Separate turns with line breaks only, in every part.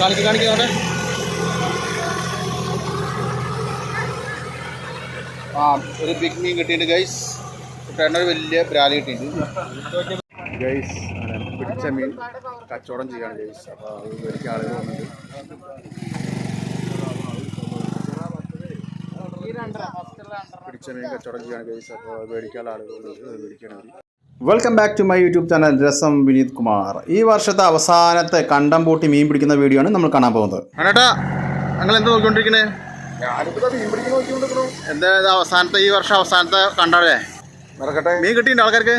കാണിക്ക് കാണിക്ക് നോട്ടെ ആ ഒരു ബിഗ് മീൻ കിട്ടിയിട്ടുണ്ട് ഗൈസ് കുട്ടേണ്ട വലിയ പ്രാലി കിട്ടിയിട്ടുണ്ട്. ഗൈസ് പിടിച്ച മീൻ കച്ചവടം ചെയ്യാണ് ഗൈസ് അപ്പോൾ അത് വലിയ ആളുകൾ വന്നിട്ട്. പിടിച്ച മീൻ കച്ചവടം ചെയ്യാണ് ഗൈസ് അപ്പോൾ അത് മേടിക്കാൻ ആളുകൾ അവർ welcome back to my YouTube channel Rasam Vineeth Kumar ഈ വർഷത്തെ അവസാനത്തെ കണ്ടം പൂട്ടി മീൻ പിടിക്കുന്ന വീഡിയോ ആണ് നമ്മൾ കാണാൻ പോകുന്നത്. അനേട്ടാ നിങ്ങൾ എന്താ നോക്കിക്കൊണ്ടിരിക്കണേ? എന്താ അവസാനത്തെ ഈ വർഷം അവസാനത്തെ
കണ്ടാലേ
മീൻ കിട്ടിയിട്ടുണ്ട് ആൾക്കാർക്ക്?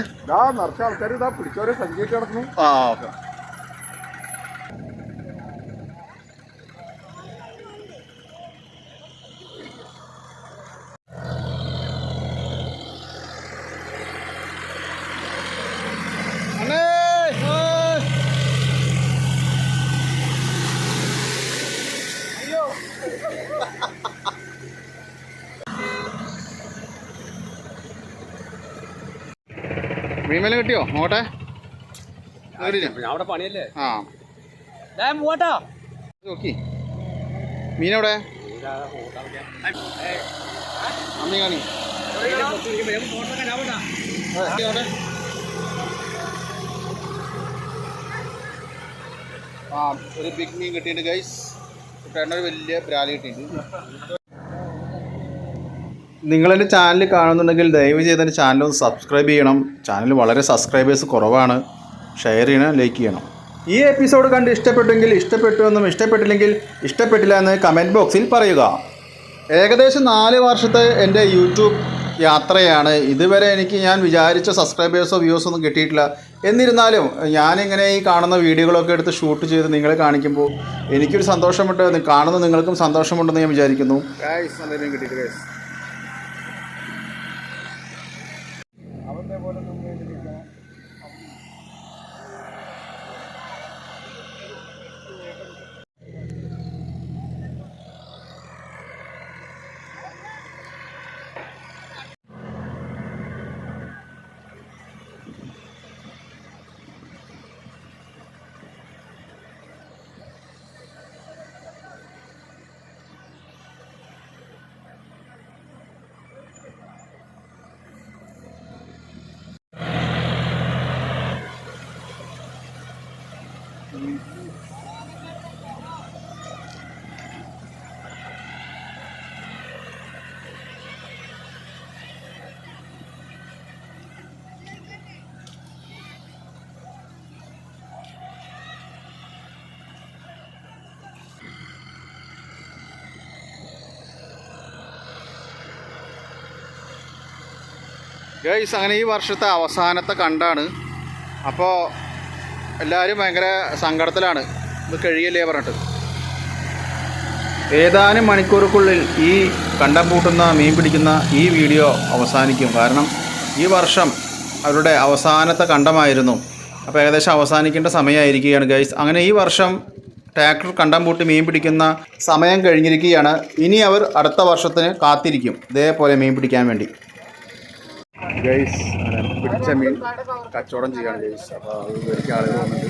ആ ഓക്കെ. മീൻമേല കിട്ടിയോ? നോട്ടെ
അവിടെ പണിയല്ലേ?
ആ.
പോട്ടോ
നോക്കി. മീനെവിടെ? അമ്മി കാണി. ആ ഒരു ബിഗ് മീൻ കിട്ടിയിട്ടുണ്ട് ഗൈസ് കുട്ടേണ്ട ഒരു വലിയ ബ്രാലി കിട്ടിയിട്ടുണ്ട്. നിങ്ങളെന്റെ ചാനൽ കാണുന്നുണ്ടെങ്കിൽ ദയവ് ചെയ്ത് എന്റെ ചാനൽ ഒന്ന് സബ്സ്ക്രൈബ് ചെയ്യണം. ചാനൽ വളരെ സബ്സ്ക്രൈബേഴ്സ് കുറവാണ്. ഷെയർ ചെയ്യണം ലൈക്ക് ചെയ്യണം. ഈ എപ്പിസോഡ് കണ്ട് ഇഷ്ടപ്പെട്ടെങ്കിൽ ഇഷ്ടപ്പെട്ടു എന്നും ഇഷ്ടപ്പെട്ടില്ലെങ്കിൽ ഇഷ്ടപ്പെട്ടില്ല എന്ന് കമന്റ് ബോക്സിൽ പറയുക. ഏകദേശം നാല് വർഷത്തെ എന്റെ യൂട്യൂബ് യാത്രയാണ്. ഇതുവരെ എനിക്ക് ഞാൻ വിചാരിച്ച സബ്സ്ക്രൈബേഴ്സോ വ്യൂസോ ഒന്നും കിട്ടിയിട്ടില്ല. എന്നിരുന്നാലും ഞാനിങ്ങനെ ഈ കാണുന്ന വീഡിയോകളൊക്കെ എടുത്ത് ഷൂട്ട് ചെയ്ത് നിങ്ങളെ കാണിക്കുമ്പോൾ എനിക്കൊരു സന്തോഷമുണ്ട്. കാണുന്ന നിങ്ങൾക്കും സന്തോഷമുണ്ടെന്ന് ഞാൻ വിചാരിക്കുന്നു. കിട്ടിയിട്ട് ഗൈസ് അങ്ങനെ ഈ വർഷത്തെ അവസാനത്തെ കണ്ടാണ്. അപ്പോൾ എല്ലാവരും ഭയങ്കര സങ്കടത്തിലാണ്. ഇത് കഴിയല്ലേ പറഞ്ഞിട്ട്. ഏതാനും മണിക്കൂറുക്കുള്ളിൽ ഈ കണ്ടം പൂട്ടുന്ന മീൻ പിടിക്കുന്ന ഈ വീഡിയോ അവസാനിക്കും. കാരണം ഈ വർഷം അവരുടെ അവസാനത്തെ കണ്ടമായിരുന്നു. അപ്പോൾ ഏകദേശം അവസാനിക്കേണ്ട സമയമായിരിക്കുകയാണ് ഗൈസ് അങ്ങനെ ഈ വർഷം ട്രാക്ടർ കണ്ടം പൂട്ടി മീൻ പിടിക്കുന്ന സമയം കഴിഞ്ഞിരിക്കുകയാണ്. ഇനി അവർ അടുത്ത വർഷത്തിന് കാത്തിരിക്കും. ഇതേപോലെ മീൻ പിടിക്കാൻ വേണ്ടി. ഗൈസ് പിടിച്ച മീൻ കച്ചവടം ചെയ്യാണ് ഗൈസ്. അപ്പോൾ അത് മേടിക്കാൻ ആളുകൾ വന്നിട്ട്.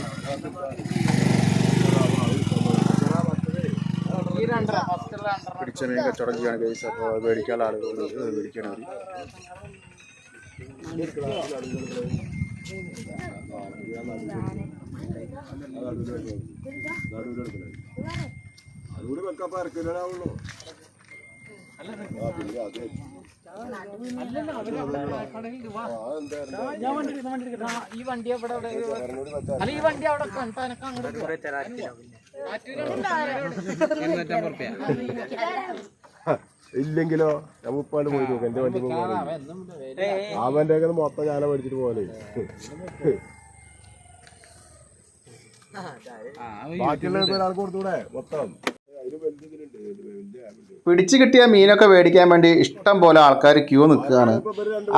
പിടിച്ച മീൻ കച്ചവടം ചെയ്യാണ് ഗൈസ്. അപ്പോൾ അത് മേടിക്കാൻ ആളുകൾ വന്നിട്ട് അത് മേടിക്കാൻ അവർ
അതുകൂടി അല്ല ഇറക്കില്ലാവുള്ളൂ
ഈ വണ്ടി അവിടെ അല്ല ഈ വണ്ടി അവിടെ കണ്ടാനൊക്കെ
ഇല്ലെങ്കിലോ? ഞാൻ പോയി നോക്കാം. എന്റെ വണ്ടി അവന്റെ മൊത്തം ഞാനാ മേടിച്ചിട്ട് പോലെ ബാക്കിയുള്ള ഒരാൾക്ക് കൊടുത്തൂടെ? മൊത്തം.
പിടിച്ചു കിട്ടിയ മീനൊക്കെ മേടിക്കാൻ വേണ്ടി ഇഷ്ടം പോലെ ആൾക്കാർ ക്യൂ നിൽക്കുകയാണ്.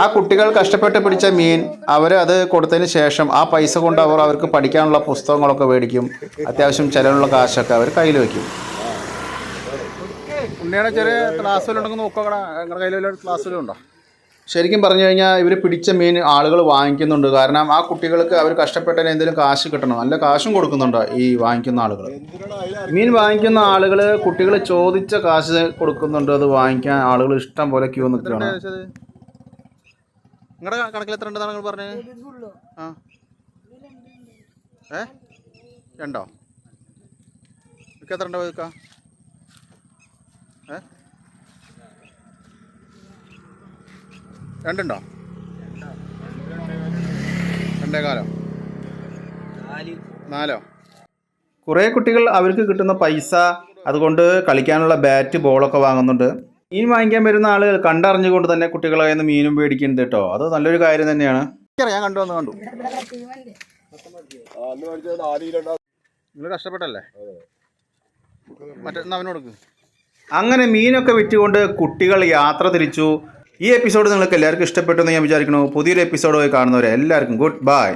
ആ കുട്ടികൾ കഷ്ടപ്പെട്ട് പിടിച്ച മീൻ അവർ അത് കൊടുത്തതിന് ശേഷം ആ പൈസ കൊണ്ട് അവർ അവർക്ക് പഠിക്കാനുള്ള പുസ്തകങ്ങളൊക്കെ മേടിക്കും. അത്യാവശ്യം ചിലവുള്ള കാശൊക്കെ അവർ കയ്യിൽ വെക്കും. ഉണ്ണിയുടെ ചെറിയ ക്ലാസ് വല്ലതും ഉണ്ടെങ്കിൽ നോക്കണ നിങ്ങളുടെ കയ്യിൽ വല്ല ശരിക്കും പറഞ്ഞു കഴിഞ്ഞാൽ ഇവർ പിടിച്ച മീൻ ആളുകൾ വാങ്ങിക്കുന്നുണ്ട്. കാരണം ആ കുട്ടികൾക്ക് അവർ കഷ്ടപ്പെട്ടതിന് എന്തെങ്കിലും കാശ് കിട്ടണം. നല്ല കാശും കൊടുക്കുന്നുണ്ട് ഈ വാങ്ങിക്കുന്ന ആളുകൾ മീൻ വാങ്ങിക്കുന്ന ആളുകൾ കുട്ടികൾ ചോദിച്ച കാശ് കൊടുക്കുന്നുണ്ട്. അത് വാങ്ങിക്കാൻ ആളുകൾ ഇഷ്ടം പോലെ ക്യൂ നിൽക്കുകയാണ്. നിങ്ങളുടെ കണക്കിൽ എത്ര ഉണ്ടെന്നാണ് നിങ്ങൾ പറഞ്ഞത് ആ. ഏ? രണ്ടോ? എത്ര ഉണ്ടോ ഏ? രണ്ടുണ്ടോ? രണ്ടേ കാലോ? നാലോ. കുറേ കുട്ടികൾ അവർക്ക് കിട്ടുന്ന പൈസ അതുകൊണ്ട് കളിക്കാനുള്ള ബാറ്റ് ബോളൊക്കെ വാങ്ങുന്നുണ്ട്. മീൻ വാങ്ങിക്കാൻ വരുന്ന ആളുകൾ കണ്ടറിഞ്ഞുകൊണ്ട് തന്നെ കുട്ടികളെ നിന്ന് മീനും മേടിക്കുന്നുണ്ട് കേട്ടോ. അത് നല്ലൊരു കാര്യം തന്നെയാണ്. ഞാൻ കണ്ടു വന്ന് കണ്ടു. നിങ്ങൾ കഷ്ടപ്പെട്ടല്ലേ? മറ്റേ അവനോട് അങ്ങനെ മീനൊക്കെ വിറ്റുകൊണ്ട് കുട്ടികൾ യാത്ര തിരിച്ചു. ഈ എപ്പിസോഡ് നിങ്ങൾക്ക് എല്ലാവർക്കും ഇഷ്ടപ്പെട്ടു എന്ന് ഞാൻ വിചാരിക്കുന്നു. പുതിയൊരു എപ്പിസോഡുമായി കാണുന്നവരെ എല്ലാവർക്കും ഗുഡ് ബൈ.